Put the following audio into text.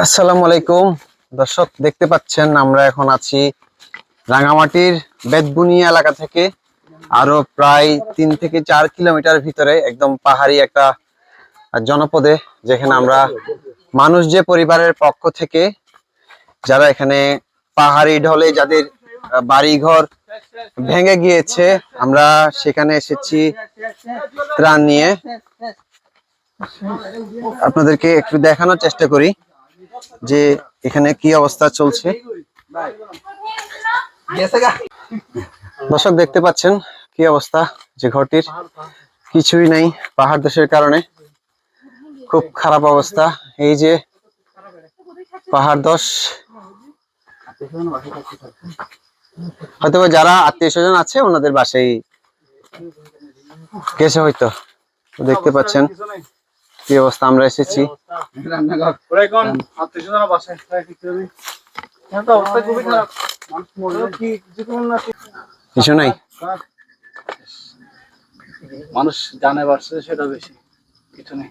আসসালামু আলাইকুম। দর্শক, দেখতে পাচ্ছেন আমরা এখন আছি রাঙামাটির বেদবুনিয়া এলাকা থেকে, আরও প্রায় তিন থেকে চার কিলোমিটার ভিতরে একদম পাহাড়ি একটা জনপদে, যেখানে আমরা মানুষ যে পরিবারের পক্ষ থেকে যারা এখানে পাহাড়ি ঢলে যাদের বাড়িঘর ভেঙে গিয়েছে, আমরা সেখানে এসেছি ত্রাণ নিয়ে। আপনাদেরকে একটু দেখানোর চেষ্টা করি। যে এখানে কি অবস্থা চলছে? দর্শক, দেখতে পাচ্ছেন কি অবস্থা যে ঘরটির? কিছুই নাই পাহাড় দেশের কারণে। খুব খারাপ অবস্থা। এই যে পাহাড় দশ। হয়তো যারা আত্মীয় স্বজন আছে, ওনাদের বাসায় গেছে হয়তো। দেখতে পাচ্ছেন। কি অবস্থা? আমরা এসেছি। করুন কিছু নাই? মানুষ জানে বাড়ছে সেটা বেশি। কিছু নেই।